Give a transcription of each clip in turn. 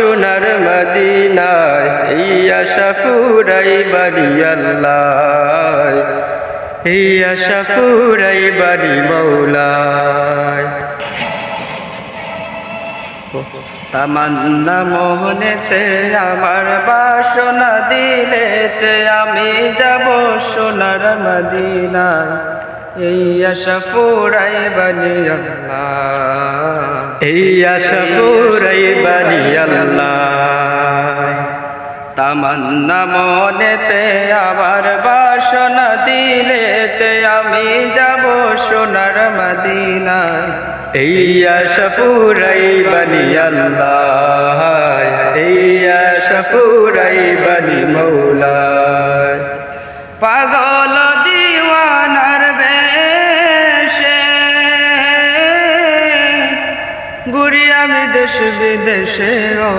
সোনার মদিনায় এই আশা বাড়ি আল্লাহ। এই আশা ফুরাই বাড়ি মৌলায়। তামান্না মোহনেতে, আমার বাসনা দিলেতে, আমি যাব সোনার মদিনায়। এই আশা ফুরাই বানি আল্লাহ। এই আশা তামান্না মনেতে আবার বাসনা দিলেতে আমি যাব সোনার মদিনায়। এই আশা পুরাই আল্লাহ এই ঘুরি আমি দেশ বিদেশে ও।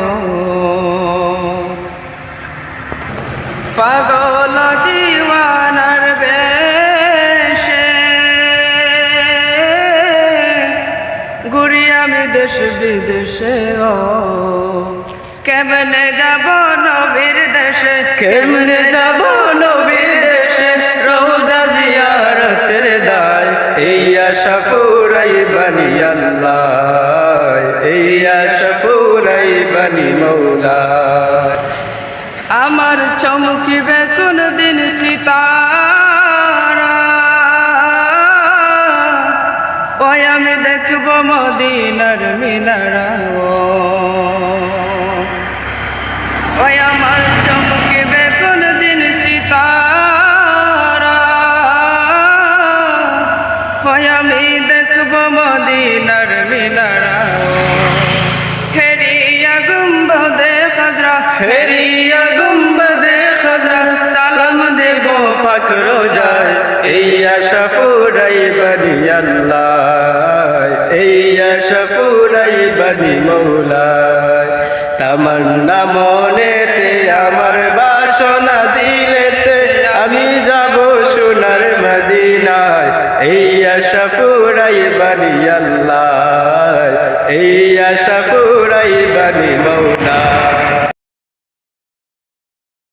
পাগল দিওয়ানার বেশে। ঘুরি আমি দেশ বিদেশে কেমনে যাব নবীর দেশে? কেমনে যাব নবীর দেশে? রোজা জিয়ারতের দায় এই আশা ফুরাই বানি আল্লাহ। এই সফুরাই ফুরাই বানি মৌলা। আমার চমকিবে কোন দিন সীতারা। ওই আমি দেখব মদিনার মিনারা হেরিয়া গুম্বদে খাজরা সালাম দেব পাকড়ো যায় এই আশা পুরাই বনি আল্লাহ। এই আশা পুরাই বনি মৌলায়। তামান্না মনেতে, আমার বাসনা দিলেতে, আমি যাব সোনার মদিনায়। এই আশা পুরাই বানি আল্লাহ। এই আশা পুরাই বানি মৌলা